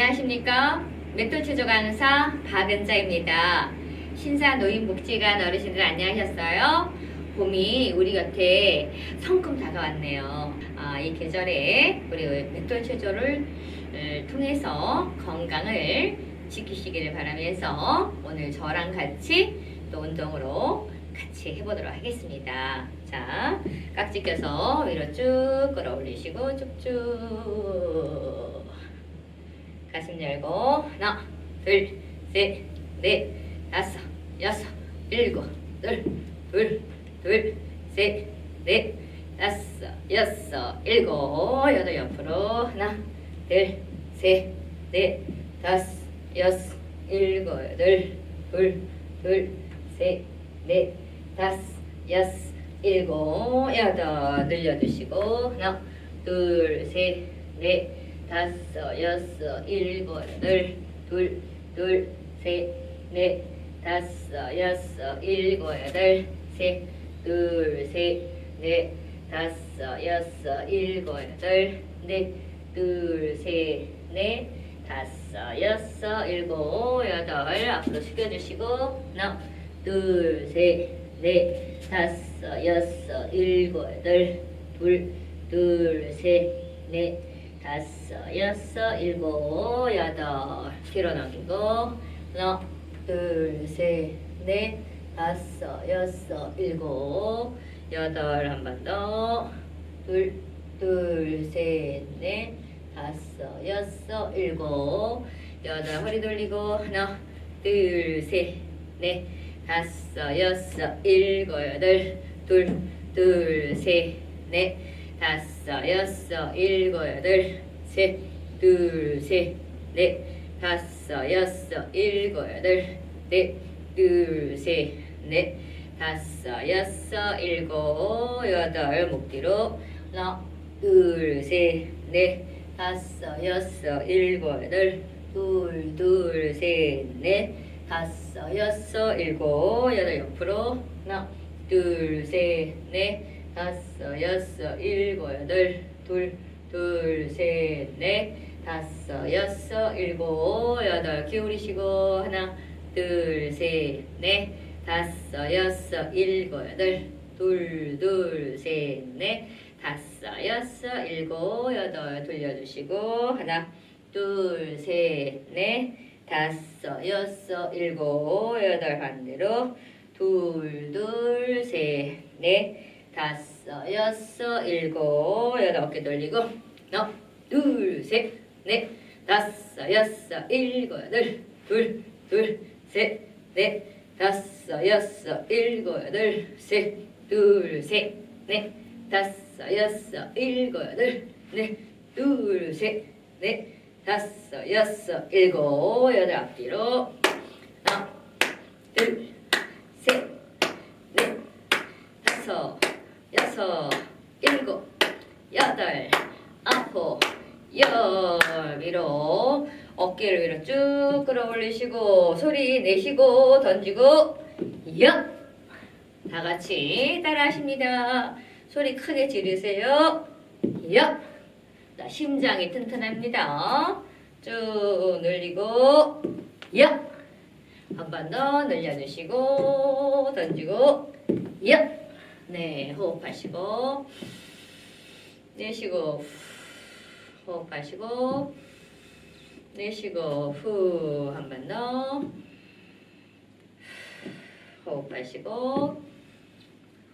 안녕하십니까. 맷돌체조 강사 박은자입니다. 신사 노인복지관 어르신들 안녕하셨어요? 봄이 우리 곁에 성큼 다가왔네요. 아, 이 계절에 우리 맷돌체조를 을 통해서 건강을 지키시기를 바라면서 오늘 저랑 같이 또 운동으로 같이 해보도록 하겠습니다. 자, 깍지 껴서 위로 쭉 끌어올리시고 쭉쭉 가슴 열고 하나, 둘, 셋, 넷, 다섯, 여섯, 일곱, 둘, 둘, 둘, 셋, 넷, 다섯, 여섯, 일곱, 여덟 옆으로 하나, 둘, 셋, 넷, 다섯, 여섯, 일곱, 여덟, 둘, 둘, 셋, 넷, 다섯, 여섯, 일곱, 여덟 늘려주시고 하나, 둘, 셋, 넷, 다섯, 여섯, 일곱, 여덟, 둘, 둘, 셋, 넷, 다섯, 여섯, 일곱, 여덟, 셋, 둘, 셋, 넷, 다섯, 여섯, 일곱, 여덟, 넷, 둘, 셋, 넷, 다섯, 여섯, 일곱, 여덟. 앞으로 숙여주시고. 하나, 둘, 셋, 넷, 다섯, 여섯, 일곱, 여덟, 둘, 둘, 셋, 넷, 다섯, 여섯, 일곱, 여덟. 뒤로 넘기고. 하나, 둘, 셋, 넷, 다섯, 여섯, 일곱, 여덟. 한 번 더, 둘, 둘, 셋, 넷, 다섯, 여섯, 일곱, 여덟. 허리 돌리고. 하나, 둘, 셋, 넷, 다섯, 여섯, 일곱, 여덟, 둘, 둘, 셋, 넷, 다섯, 여섯, 일곱, 여덟, 셋, 둘, 셋, 넷, 다섯, 여섯, 일곱, 여덟, 넷, 둘, 셋, 넷, 다섯, 여섯, 일곱, 여덟, 목 뒤로 하나, 둘, 셋, 넷, 다섯, 여섯, 일곱, 여덟, 둘, 둘, 셋, 넷, 다섯, 여섯, 일곱, 여덟. 옆으로 하나, 둘, 셋, 넷, 다섯, 여섯, 일곱, 여덟, 둘, 둘, 셋, 넷, 다섯, 여섯, 일곱, 여덟. 기울이시고. 하나, 둘, 셋, 넷, 다섯, 여섯, 일곱, 여덟, 둘, 둘, 셋, 넷, 다섯, 여섯, 일곱, 여덟. 돌려주시고. 하나, 둘, 셋, 넷, 다섯, 여섯, 일곱, 여덟 반대로. 둘, 둘, 셋, 넷, 다섯, 여섯, 일곱, 여덟 어깨 돌리고. 하나, 둘, 셋, 넷, 다섯, 여섯, 일곱, 여덟, 둘, 둘, 셋, 넷, 다섯, 여섯, 일곱, 여덟, 셋, 둘, 셋, 넷, 다섯, 여섯, 일곱, 여덟, 넷, 둘, 셋, 넷, 다섯, 여섯, 일곱, 여덟 앞뒤로 하나, 둘, 셋, 넷, 다섯, 여섯, 일곱, 여덟, 아홉, 열 위로 어깨를 위로 쭉 끌어올리시고 소리 내시고 던지고 야! 다 같이 따라하십니다. 소리 크게 지르세요. 야! 자, 심장이 튼튼합니다. 쭉 늘리고 야! 한번 더 늘려주시고 던지고 야! 네, 호흡하시고 내쉬고 호흡하시고 내쉬고 후 한 번 더 호흡 하시고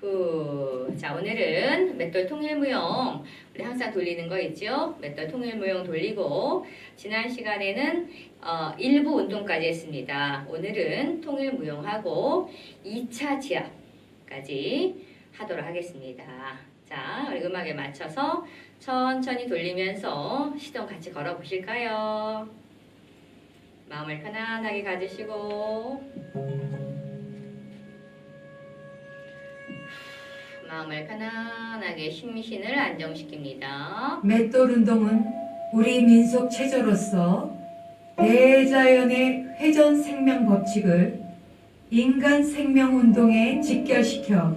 후. 자, 오늘은 맷돌 통일 무용 우리 항상 돌리는 거 있죠? 맷돌 통일 무용 돌리고 지난 시간에는 어, 일부 운동까지 했습니다. 오늘은 통일 무용하고 2차 지압까지 하도록 하겠습니다. 자, 우리 음악에 맞춰서 천천히 돌리면서 시동 같이 걸어 보실까요? 마음을 편안하게 가지시고 마음을 편안하게 심신을 안정시킵니다. 맷돌 운동은 우리 민속 체조로서 대자연의 회전 생명 법칙을 인간 생명 운동에 직결시켜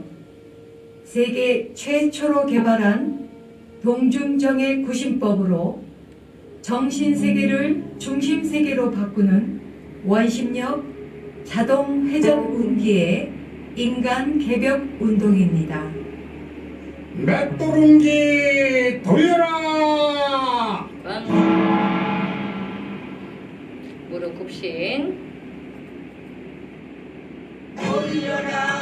세계 최초로 개발한 동중정의 구심법으로 정신 세계를 중심 세계로 바꾸는 원심력 자동 회전 운기의 인간 개벽 운동입니다. 맷도룽기 돌려라! 꽝. 무릎 굽신. 돌려라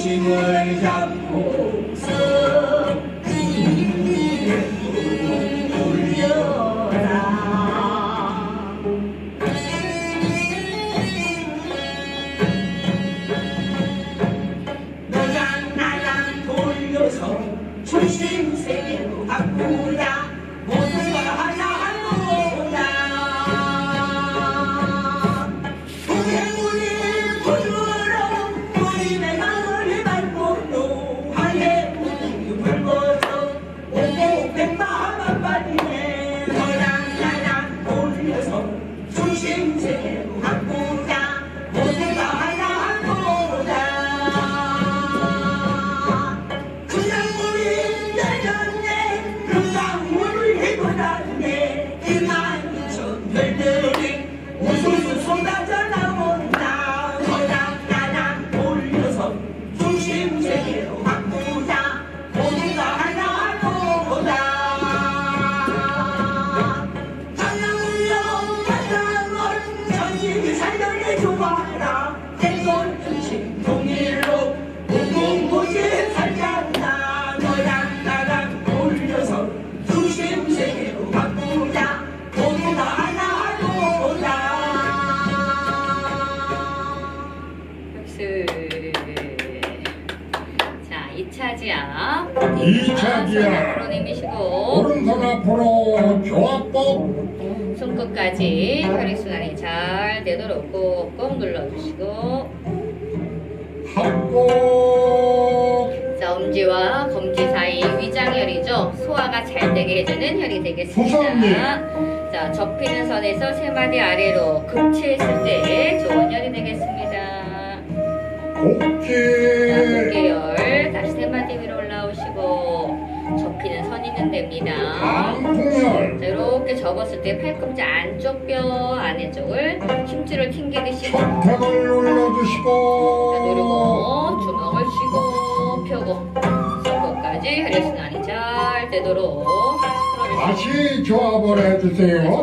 중심을 잡 2차지야. 이차지야. 앞으로 내미시고 오른손 앞으로 조합법 손끝까지 혈액순환이 잘 되도록 꾹꾹 눌러주시고 합법 자, 엄지와 검지 사이 위장혈이죠. 소화가 잘 되게 해주는 혈이 되겠습니다. 수선님. 자, 접히는 선에서 세 마디 아래로 급체했을 때 좋은 접었을 때 팔꿈치 안쪽 뼈 아래쪽을 힘줄을 튕기듯이 자, 선택을 눌러주시고. 누르고 주먹을 쥐고 펴고 손끝까지 혈액순환이 잘 되도록 다시 조합을 해주세요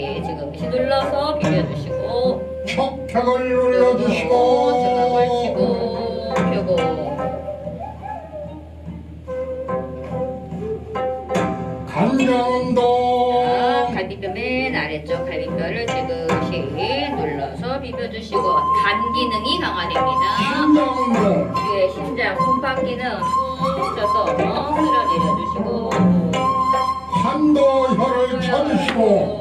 네, 지금 눌러서 비벼주시고. 어, 척척을 눌러주시고. 제가 걸치고 펴고 자, 간장운동 갈비뼈 맨 아래쪽 갈비뼈를 지금시 눌러서 비벼주시고 간 기능이 강화됩니다. 심장운동. 뒤에 예, 심장, 손판 기능 푹 쪄서 멍 흐려 내려주시고. 산도 혀를 쳐주시고.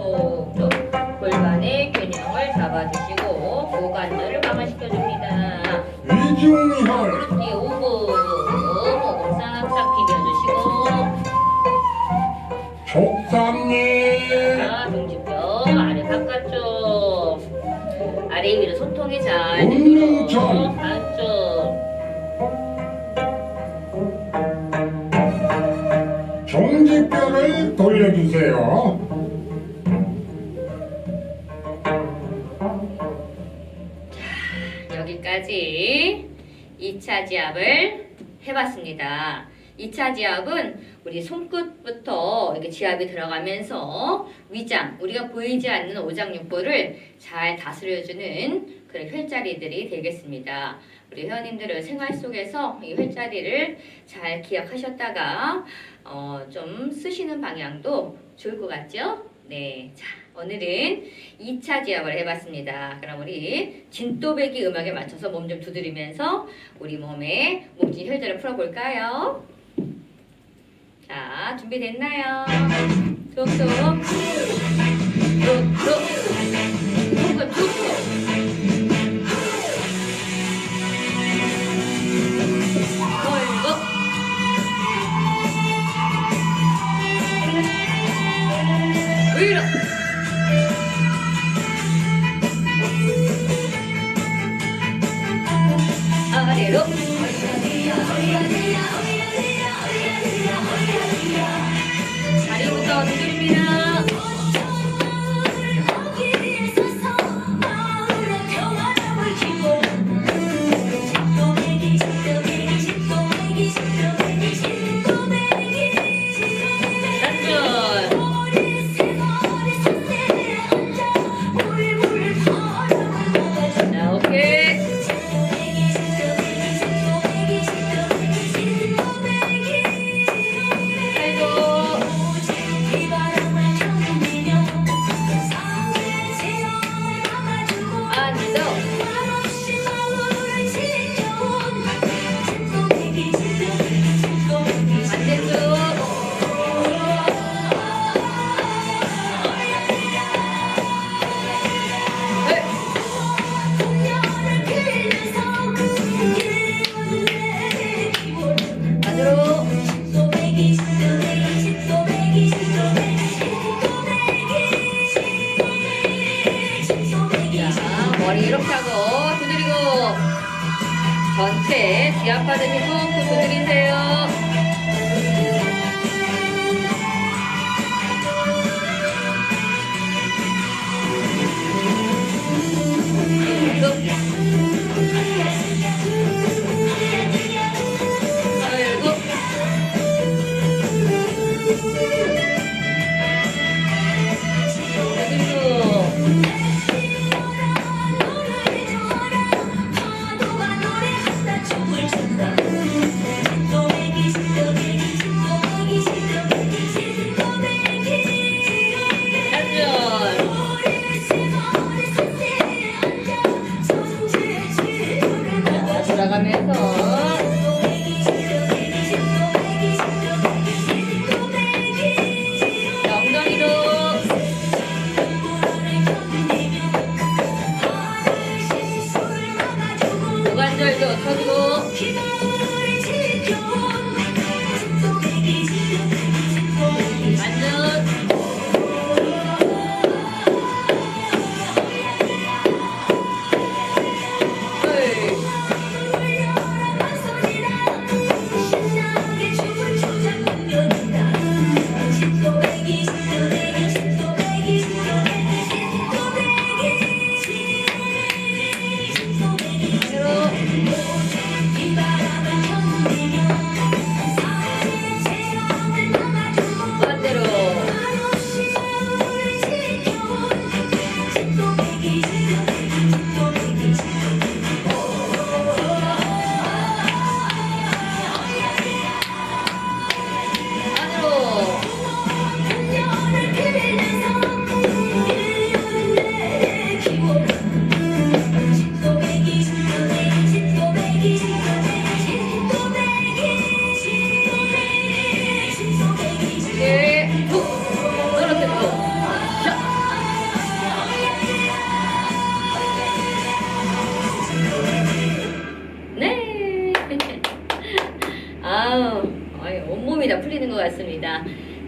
여기까지 2차 지압을 해봤습니다. 2차 지압은 우리 손끝부터 이렇게 지압이 들어가면서 위장, 우리가 보이지 않는 오장육부를 잘 다스려주는 그런 혈자리들이 되겠습니다. 우리 회원님들은 생활 속에서 이 혈자리를 잘 기억하셨다가 어, 좀 쓰시는 방향도 좋을 것 같죠? 네. 자, 오늘은 2차 지압을 해봤습니다. 그럼 우리 진또배기 음악에 맞춰서 몸 좀 두드리면서 우리 몸의 몸짓 혈자를 풀어볼까요? 자, 준비됐나요? 툭툭. 툭툭. 위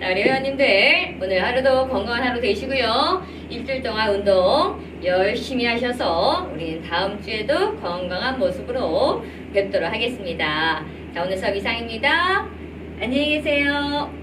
우리 회원님들 오늘 하루도 건강한 하루 되시고요. 일주일 동안 운동 열심히 하셔서 우리는 다음 주에도 건강한 모습으로 뵙도록 하겠습니다. 자, 오늘 수업 이상입니다. 안녕히 계세요.